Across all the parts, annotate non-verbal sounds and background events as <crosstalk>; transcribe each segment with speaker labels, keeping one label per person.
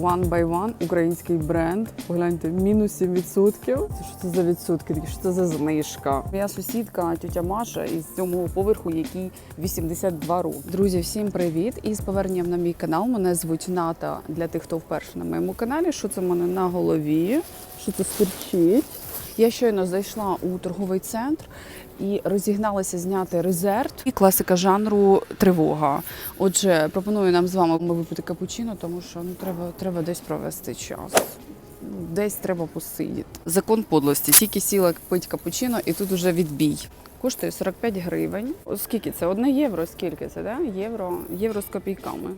Speaker 1: One by One, український бренд. Погляньте, мінус 7%. Це що це за відсотки? Що це за знижка? Моя сусідка, тетя Маша, із сьомого поверху, якій 82 роки. Друзі, всім привіт! І з поверненням на мій канал. Мене звуть Ната для тих, хто вперше на моєму каналі. Що це в мене на голові? Що це стирчить? Я щойно зайшла у торговий центр і розігналася зняти резерв і класика жанру тривога. Отже, пропоную нам з вами випити капучино, тому що ну треба, треба десь провести час. Десь треба посидіти. Закон подлості. Тільки сіла пить капучино, і тут уже відбій. Коштує 45 гривень. Скільки це? Одне євро? Скільки це? Да? Євро, євро з копійками.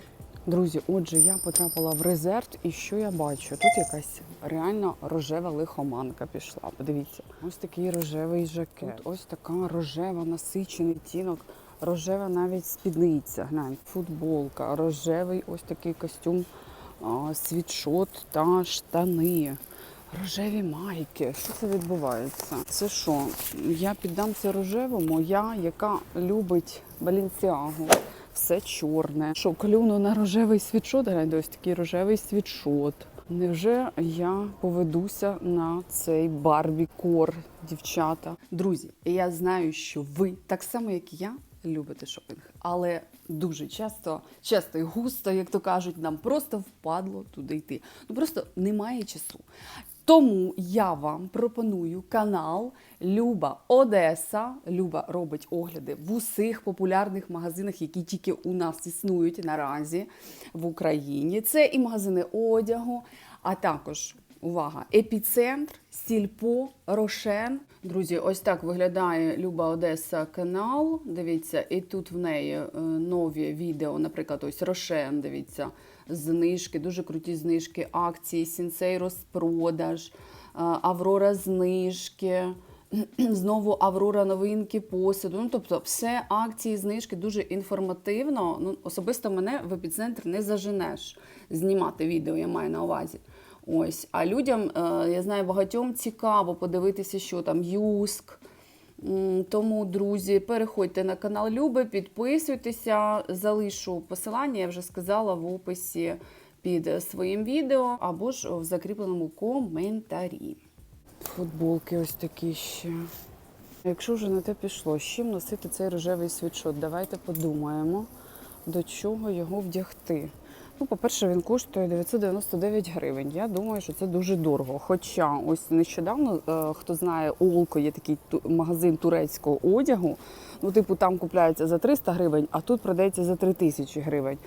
Speaker 1: Друзі, отже, я потрапила в резерв, і що я бачу? Тут якась реально рожева лихоманка пішла. Подивіться, ось такий рожевий жакет, ось така рожева насичений тінок, рожева навіть спідниця. Глянь, футболка, рожевий ось такий костюм, світшот та штани. Рожеві майки. Що це відбувається? Це що? Я піддам це рожевому, я, яка любить балінсіагу. Все чорне. Що, клюну на рожевий світшот? Гляньте, ось такий рожевий світшот. Невже я поведуся на цей барбі-кор, дівчата? Друзі, я знаю, що ви так само, як і я, любите шопінг, але дуже часто, часто і густо, як то кажуть, нам просто впадло туди йти. Ну просто немає часу. Тому я вам пропоную канал Люба Одеса. Люба робить огляди в усіх популярних магазинах, які тільки у нас існують наразі в Україні. Це і магазини одягу, а також увага, епіцентр, сільпо, рошен. Друзі, ось так виглядає Люба Одеса канал. Дивіться, і тут в неї е, нові відео, наприклад, ось Рошен. Дивіться, знижки, дуже круті знижки, акції, сінцей розпродаж, е, Аврора знижки. <clears throat> Знову Аврора новинки посуду. Ну тобто, все акції, знижки дуже інформативно. Ну особисто мене в епіцентр не заженеш знімати відео. Я маю на увазі. Ось, а людям е, я знаю багатьом цікаво подивитися, що там юск. Тому, друзі, переходьте на канал Люби, підписуйтеся, залишу посилання, я вже сказала в описі під своїм відео або ж в закріпленому коментарі. Футболки ось такі ще. Якщо вже на те пішло, з чим носити цей рожевий світшот? Давайте подумаємо, до чого його вдягти. Ну, по-перше, він коштує 999 гривень. Я думаю, що це дуже дорого. Хоча ось нещодавно, е, хто знає, Олко є такий магазин турецького одягу. Ну, типу, там купляється за 300 гривень, а тут продається за 3000 гривень.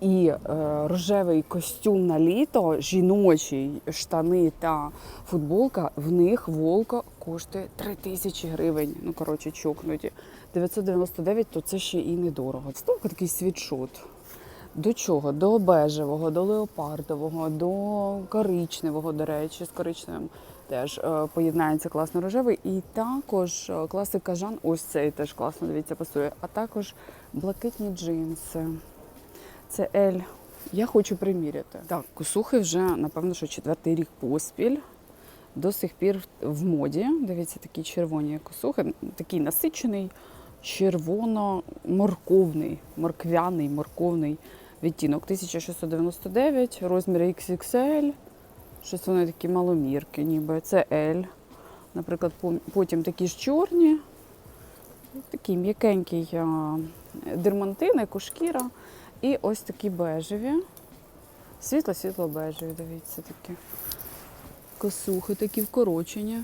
Speaker 1: І е, рожевий костюм на літо, жіночий, штани та футболка, в них волка коштує 3 тисячі гривень. Ну, коротше, чокнуті. 999, то це ще і недорого. Стовка такий світшот. До чого? До бежевого, до леопардового, до коричневого, до речі, з коричневим теж е, поєднається класно рожевий. І також е, класика Жан, ось цей теж класно, дивіться, пасує. А також блакитні джинси. Це Ель. Я хочу приміряти. Так, косухи вже, напевно, що четвертий рік поспіль. До сих пір в моді. Дивіться, такі червоні косухи, такий насичений, червоно-морковний, морквяний, морковний відтінок. 1699, розмір XXL. Щось вони такі маломірки, ніби. Це L. Наприклад, потім такі ж чорні, такий м'якенький дермантин, екошкіра. І ось такі бежеві. Світло-світло бежеві, дивіться такі. Косухи такі вкорочені.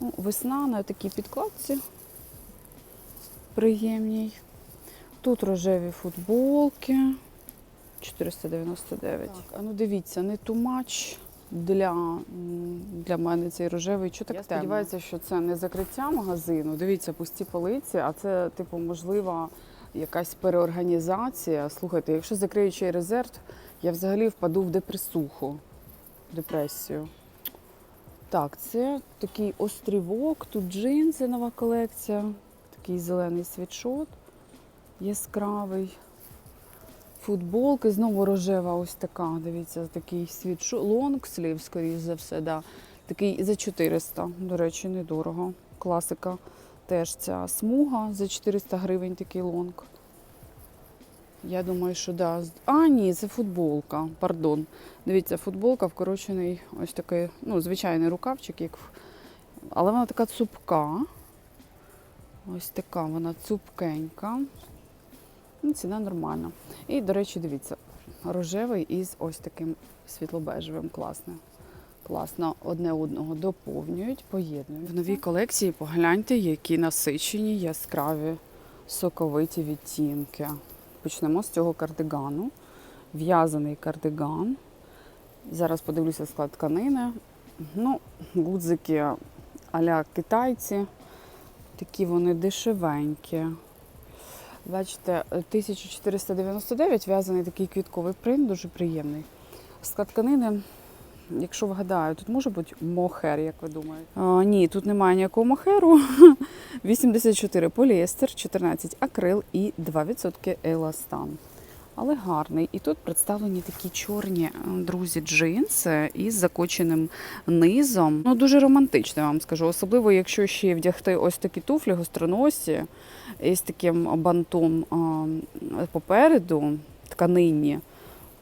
Speaker 1: Ну, весна на такій підкладці приємній. Тут рожеві футболки. 499. Так, а ну дивіться, не much для, для мене цей рожевий. Чого так Я
Speaker 2: темно?
Speaker 1: сподіваюся, що це не закриття магазину. Дивіться, пусті полиці, а це, типу, можливо, якась переорганізація. Слухайте, якщо закриють ще й резерв, я взагалі впаду в депресуху, депресію. Так, це такий острівок, тут джинси, нова колекція, такий зелений світшот яскравий. Футболки, знову рожева ось така. Дивіться, такий світшот. Лонгслів, скоріш за все, да. Такий за 400. До речі, недорого. Класика теж ця смуга за 400 гривень такий лонг. Я думаю, що да. А, ні, це футболка. Пардон. Дивіться, футболка вкорочений ось такий, ну, звичайний рукавчик, як... але вона така цупка. Ось така вона цупкенька. Ну, ціна нормальна. І, до речі, дивіться, рожевий із ось таким світлобежевим. Класно. Класно одне одного доповнюють, поєднують. В новій колекції погляньте, які насичені, яскраві, соковиті відтінки. Почнемо з цього кардигану. В'язаний кардиган. Зараз подивлюся склад тканини. Ну, гудзики а-ля китайці. Такі вони дешевенькі. Бачите, 1499 в'язаний такий квітковий принт, дуже приємний. Склад тканини, якщо вгадаю, тут може бути мохер, як ви думаєте? А, ні, тут немає ніякого мохеру. <laughs> 84 поліестер, 14 акрил і 2% еластан. Але гарний. І тут представлені такі чорні, е, друзі, джинси із закоченим низом. Ну, дуже романтично, я вам скажу. Особливо, якщо ще вдягти ось такі туфлі гостроносі із таким бантом попереду, тканині.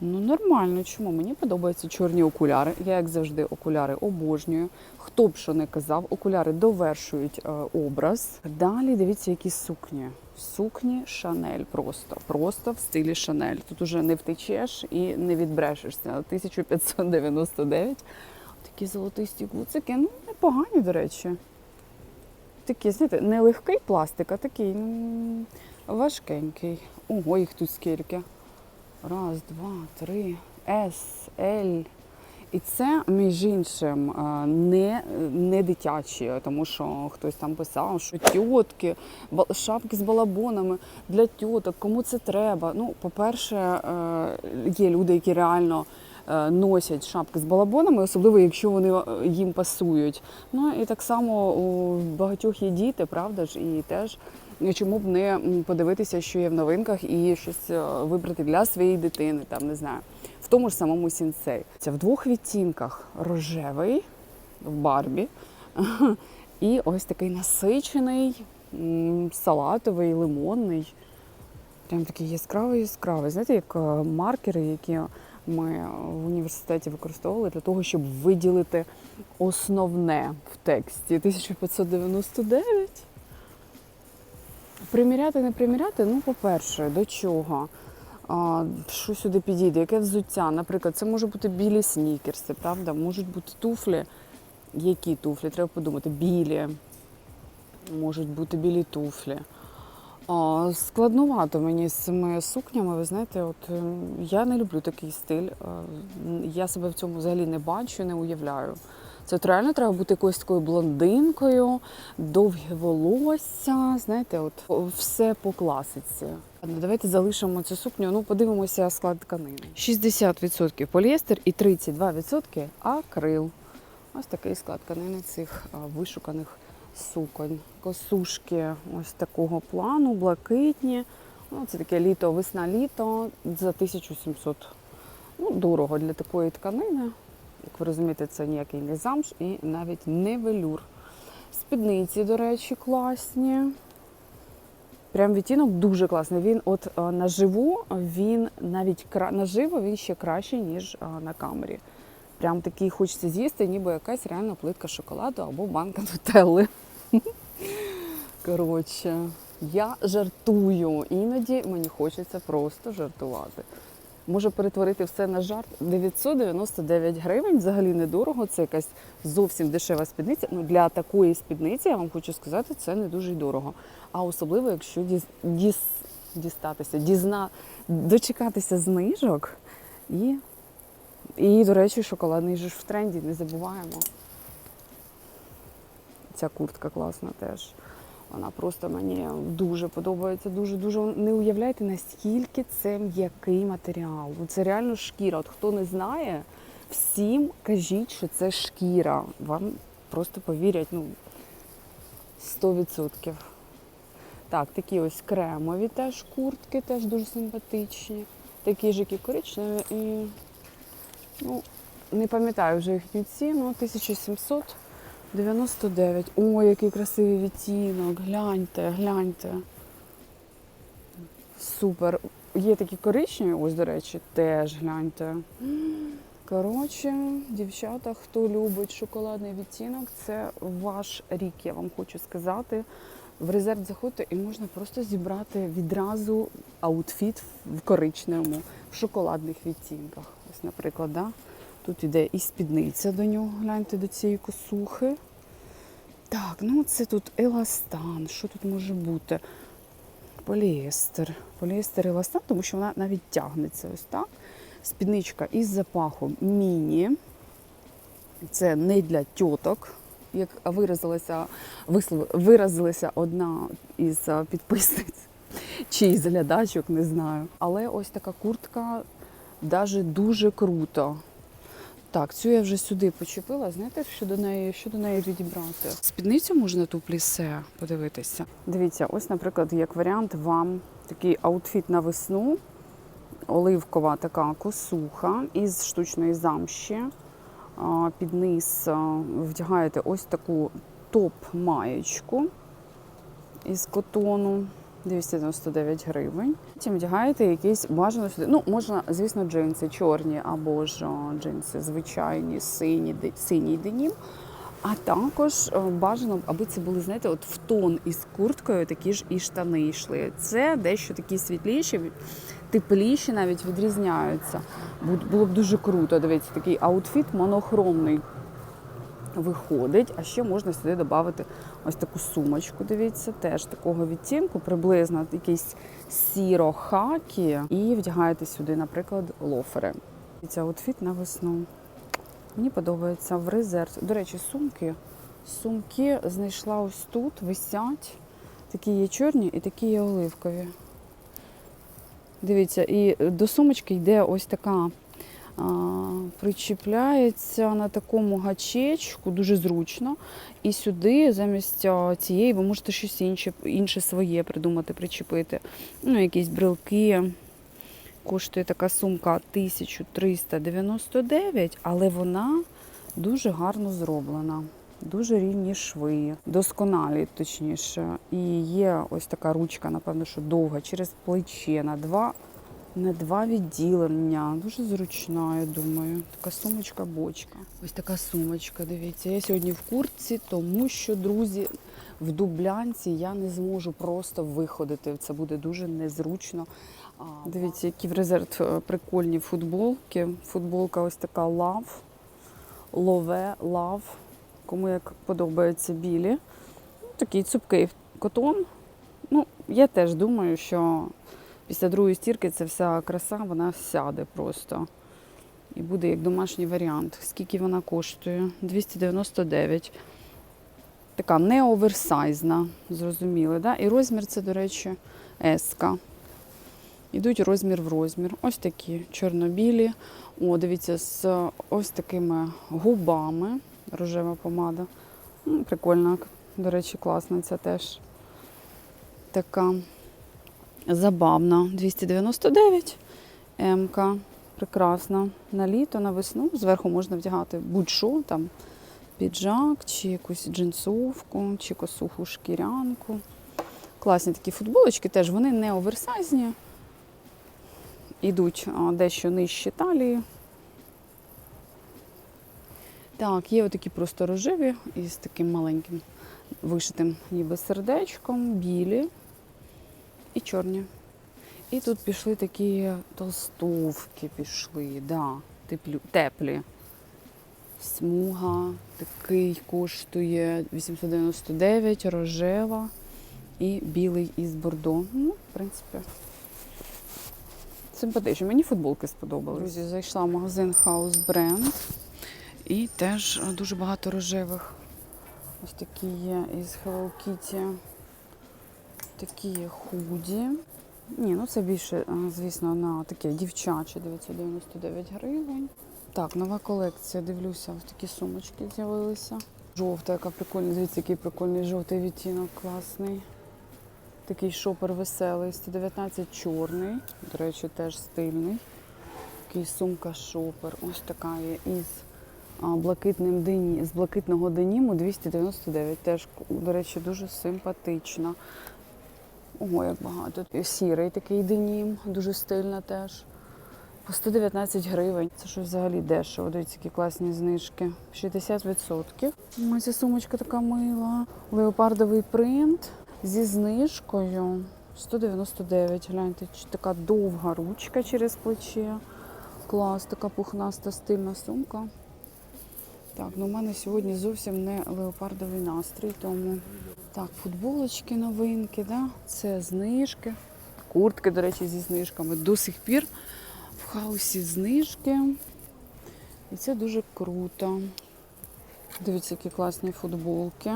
Speaker 1: Ну, нормально, чому? Мені подобаються чорні окуляри. Я, як завжди, окуляри обожнюю. Хто б що не казав, окуляри довершують е, образ. Далі дивіться, які сукні. Сукні Шанель просто. Просто в стилі Шанель. Тут уже не втечеш і не відбрешешся. 1599. Такі золотисті гуцики. Ну, непогані, до речі. Такі, знаєте, не легкий пластик, а такий м, важкенький. Ого, їх тут скільки. Раз, два, три, С, Л. І це, між іншим, е, не, не дитячі, тому що хтось там писав, що тітки, шапки з балабонами для тіток, кому це треба. Ну, по-перше, е, є люди, які реально е, носять шапки з балабонами, особливо якщо вони їм пасують. Ну і так само у багатьох є діти, правда ж, і теж чому б не подивитися, що є в новинках, і щось е, вибрати для своєї дитини, там не знаю, в тому ж самому сінцей. Це в двох відтінках: рожевий в барбі, <laughs> і ось такий насичений, салатовий, лимонний. Прям такий яскравий, яскравий. Знаєте, як е, маркери, які ми в університеті використовували для того, щоб виділити основне в тексті. 1599. Приміряти, не приміряти, ну, по-перше, до чого? А, що сюди підійде? Яке взуття? Наприклад, це може бути білі снікерси, правда? Можуть бути туфлі. Які туфлі? Треба подумати. Білі. Можуть бути білі туфлі. А, складнувато мені з цими сукнями. Ви знаєте, от е, я не люблю такий стиль. Е, Я себе в цьому взагалі не бачу, не уявляю. Це от реально треба бути якоюсь такою блондинкою, довге волосся. Знаєте, от все по класиці. Ладно, Давайте залишимо цю сукню. Ну, подивимося склад тканини. 60% поліестер і 32% акрил. Ось такий склад тканини цих вишуканих суконь. Косушки ось такого плану, блакитні. Ну, це таке літо, весна-літо за 1700. Ну, дорого для такої тканини. Як ви розумієте, це ніякий не замш і навіть не велюр. Спідниці, до речі, класні. Прям відтінок дуже класний. Він от е, наживу, він навіть наживо він ще кращий, ніж е, на камері. Прям такий хочеться з'їсти, ніби якась реальна плитка шоколаду або банка нутелли. <laughs> Коротше, я жартую. Іноді мені хочеться просто жартувати. Може перетворити все на жарт. 999 гривень взагалі недорого. Це якась зовсім дешева спідниця. Ну для такої спідниці я вам хочу сказати, це не дуже дорого. А особливо, якщо діз, діз, дістатися, дізна, дочекатися знижок і, і, до речі, шоколадний ж в тренді, не забуваємо. Ця куртка класна теж. Вона просто мені дуже подобається. Дуже дуже не уявляєте, наскільки це м'який матеріал. Це реально шкіра. От хто не знає, всім кажіть, що це шкіра. Вам просто повірять, ну 100%. Так, такі ось кремові теж куртки, теж дуже симпатичні. Такі ж, які коричневі і ну, не пам'ятаю вже їхню ціну, 1700. 99. Ой, який красивий відтінок. Гляньте, гляньте. Супер. є такі коричневі, ось, до речі, теж гляньте. Коротше, дівчата, хто любить шоколадний відтінок, це ваш рік, я вам хочу сказати. В резерв заходьте і можна просто зібрати відразу аутфіт в коричневому, в шоколадних відтінках. Ось, наприклад, да? Тут іде і спідниця до нього, гляньте до цієї косухи. Так, ну це тут еластан. Що тут може бути? Поліестер. Поліестер еластан, тому що вона навіть тягнеться ось так. Спідничка із запахом міні. Це не для тьоток, як виразилася, вислов, виразилася одна із підписниць <laughs> чи із глядачок, не знаю. Але ось така куртка даже дуже круто. Так, цю я вже сюди почепила. Знаєте, що до неї, що до неї відібрати? Спідницю можна ту плісе подивитися. Дивіться, ось, наприклад, як варіант, вам такий аутфіт на весну, оливкова така косуха із штучної замші. Під низ вдягаєте ось таку топ-маєчку із котону. 299 гривень. Потім вдягаєте якісь бажано сюди. Ну, можна, звісно, джинси чорні або ж джинси звичайні, сині, синій денім. А також бажано, аби це були, знаєте, от в тон із курткою такі ж і штани йшли. Це дещо такі світліші, тепліші навіть відрізняються. Бу- Було б дуже круто. Дивіться, такий аутфіт монохромний виходить. А ще можна сюди додати ось таку сумочку. Дивіться, теж такого відтінку, приблизно якийсь сіро-хакі. І вдягаєте сюди, наприклад, лофери. І Це аутфіт на весну. Мені подобається в резерв. До речі, сумки. Сумки знайшла ось тут, висять. Такі є чорні і такі є оливкові. Дивіться, і до сумочки йде ось така причіпляється на такому гачечку, дуже зручно. І сюди замість цієї ви можете щось інше, інше своє придумати, причепити. Ну, якісь брелки. Коштує така сумка 1399, але вона дуже гарно зроблена. Дуже рівні шви, досконалі, точніше. І є ось така ручка, напевно, що довга, через плече на два, на два відділення. Дуже зручна, я думаю. Така сумочка-бочка. Ось така сумочка, дивіться. Я сьогодні в куртці, тому що, друзі, в дублянці я не зможу просто виходити. Це буде дуже незручно. Дивіться, які в резерв е, прикольні футболки. Футболка ось така лав, лове, лав. Кому як подобаються білі. Ну, Такий цупкий котон. Ну, я теж думаю, що після другої стірки ця вся краса вона сяде просто. І буде як домашній варіант. Скільки вона коштує? 299. Така не оверсайзна, зрозуміли. Да? І розмір це, до речі, еска. Йдуть розмір в розмір. Ось такі чорно-білі. О, дивіться, з ось такими губами. Рожева помада. Прикольна, до речі, класна ця теж. Така забавна. 299 М-ка. Прекрасна. На літо, на весну. Зверху можна вдягати будь-що там. Піджак, чи якусь джинсовку, чи косуху шкірянку. Класні такі футболочки теж, вони не оверсайзні. Ідуть дещо нижче талії. Так, є отакі просто рожеві із таким маленьким вишитим ніби сердечком, білі і чорні. І тут пішли такі толстовки пішли, да, теплю, теплі. Смуга такий коштує 899, рожева і білий із бордо. Ну, в принципі, симпатично. Мені футболки сподобались. Друзі, зайшла в магазин House Brand. І теж дуже багато рожевих. Ось такі є із Hello Kitty. Такі худі. Ні, ну це більше, звісно, на таке дівчаче 999 гривень. Так, нова колекція. Дивлюся, ось такі сумочки з'явилися. Жовта, яка прикольна. Дивіться, який прикольний жовтий відтінок, класний. Такий шопер веселий, 119 чорний. До речі, теж стильний. Такий сумка шопер. Ось така є із блакитним дені, з блакитного деніму 299. Теж, до речі, дуже симпатична. Ого, як багато. Сірий такий денім, дуже стильна теж. По 119 гривень. Це що взагалі дешево. Дивіться, які класні знижки. 60%. Ой, ця сумочка така мила. Леопардовий принт зі знижкою. 199. Гляньте, така довга ручка через плече. Клас, така пухнаста стильна сумка. Так, ну у мене сьогодні зовсім не леопардовий настрій, тому так, футболочки новинки, да? це знижки. Куртки, до речі, зі знижками. До сих пір в хаусі знижки. І це дуже круто. Дивіться, які класні футболки.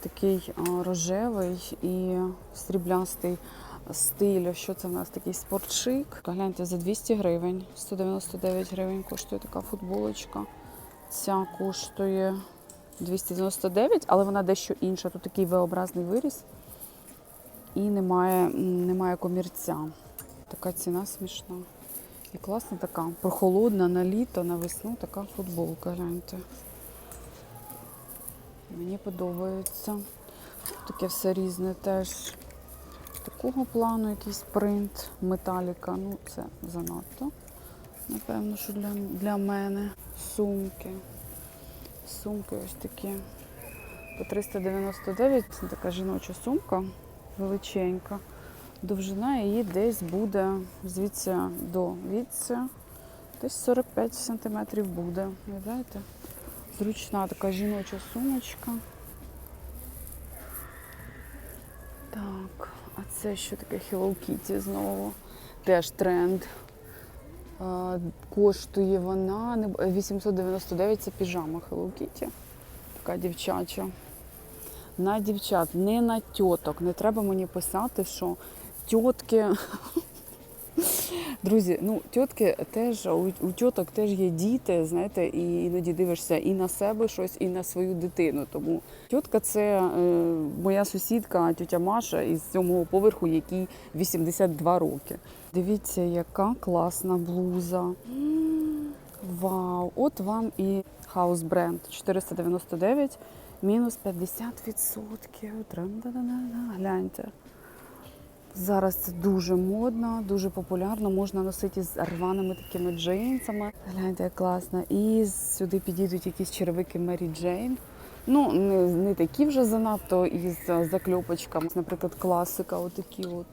Speaker 1: Такий рожевий і сріблястий стиль. Що це в нас такий спортшик? Гляньте, за 200 гривень, 199 гривень коштує така футболочка. Ця коштує 299, але вона дещо інша. Тут такий V-образний виріс і немає, немає комірця. Така ціна смішна. І класна така, прохолодна на літо, на весну така футболка, гляньте. Мені подобається. Таке все різне теж. Такого плану якийсь принт, металіка. Ну, це занадто. Напевно, що для, для мене. Сумки. Сумки ось такі. По 399 це така жіноча сумка, величенька. Довжина її десь буде звідси до відси. Десь 45 сантиметрів буде. Уявляєте? Зручна така жіноча сумочка. Так, а це що таке Hello Kitty знову? Теж тренд. Коштує вона 899 це піжама Hello Kitty. Така дівчача. На дівчат, не на тьоток. Не треба мені писати, що тьотки. Друзі, ну тьотки теж у, тьоток теж є діти, знаєте, і іноді дивишся і на себе щось, і на свою дитину. Тому тьотка це е, моя сусідка, тьотя Маша із сьомого поверху, якій 82 роки. Дивіться, яка класна блуза. Вау! От вам і хаус бренд 499 мінус 50%. Трам-да-да-да-да. Гляньте. Зараз це дуже модно, дуже популярно. Можна носити з рваними такими джинсами. Гляньте, як класно. І сюди підійдуть якісь черевики Мері Джейн. Ну, не, не такі вже занадто із е, закльопочками. Наприклад, класика, отакі от.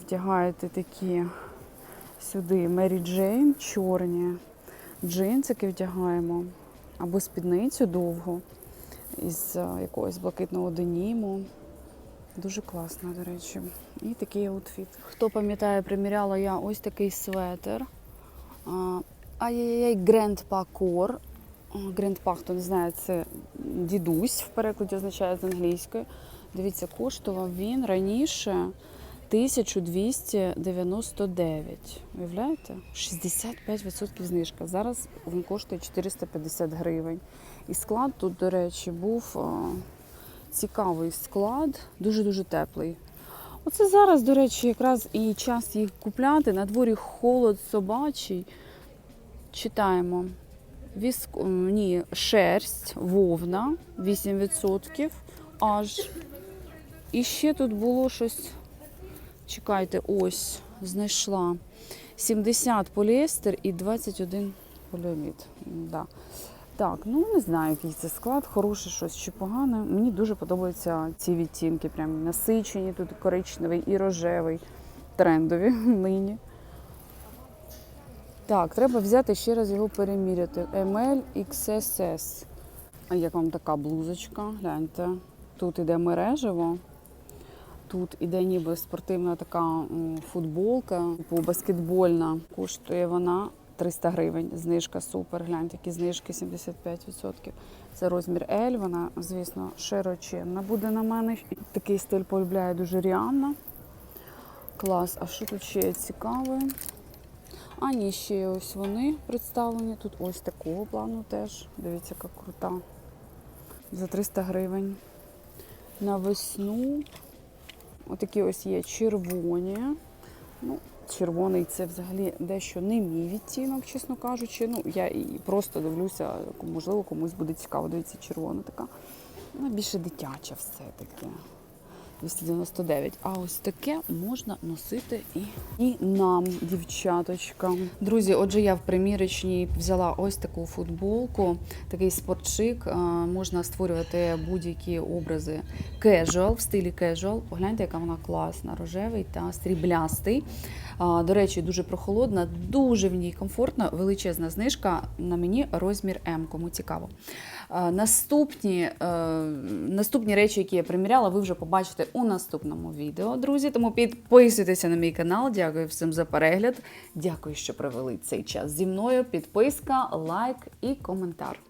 Speaker 1: Вдягаєте такі сюди Мері Джейн, чорні. Джинсики вдягаємо. Або спідницю довгу із е, якогось блакитного деніму. Дуже класно, до речі. І такий аутфіт. Хто пам'ятає, приміряла я ось такий светр. Ай-яй-яй, Грендпа Кор. Грендпа, хто не знає, це дідусь в перекладі означає з англійської. Дивіться, коштував він раніше 1299. Уявляєте? 65% знижка. Зараз він коштує 450 гривень. І склад тут, до речі, був цікавий склад, дуже-дуже теплий. Оце зараз, до речі, якраз і час їх купляти. На дворі холод собачий. Читаємо. Віск... Ні, шерсть, вовна 8% аж. І ще тут було щось. Чекайте, ось, знайшла. 70 поліестер і 21 поліамід. Да. Так, ну не знаю, який це склад, хороший щось чи погане. Мені дуже подобаються ці відтінки, прям насичені, тут коричневий і рожевий, трендові <laughs> нині. Так, треба взяти ще раз його переміряти. ML XSS. А як вам така блузочка? Гляньте. Тут іде мережево. Тут іде ніби спортивна така футболка, типу баскетбольна. Коштує вона 300 гривень. Знижка супер. Гляньте, які знижки 75%. Це розмір L. Вона, звісно, широченна буде на мене. Такий стиль полюбляє дуже Ріанна. Клас. А що тут ще цікаве? А ні, ще ось вони представлені. Тут ось такого плану теж. Дивіться, яка крута. За 300 гривень. На весну. Отакі ось є червоні. Ну, червоний це взагалі дещо не мій відтінок, чесно кажучи. Ну, я і просто дивлюся, можливо, комусь буде цікаво. Дивіться, червона така. Вона більше дитяча все-таки. 299. А ось таке можна носити і, і нам, дівчаточкам. Друзі, отже, я в примірочній взяла ось таку футболку, такий спортшик. Можна створювати будь-які образи кежуал, в стилі кежуал. Погляньте, яка вона класна, рожевий та сріблястий. До речі, дуже прохолодна, дуже в ній комфортно, величезна знижка на мені розмір М, кому цікаво. Наступні, е, наступні речі, які я приміряла, ви вже побачите у наступному відео, друзі. Тому підписуйтеся на мій канал. Дякую всім за перегляд. Дякую, що провели цей час зі мною. Підписка, лайк і коментар.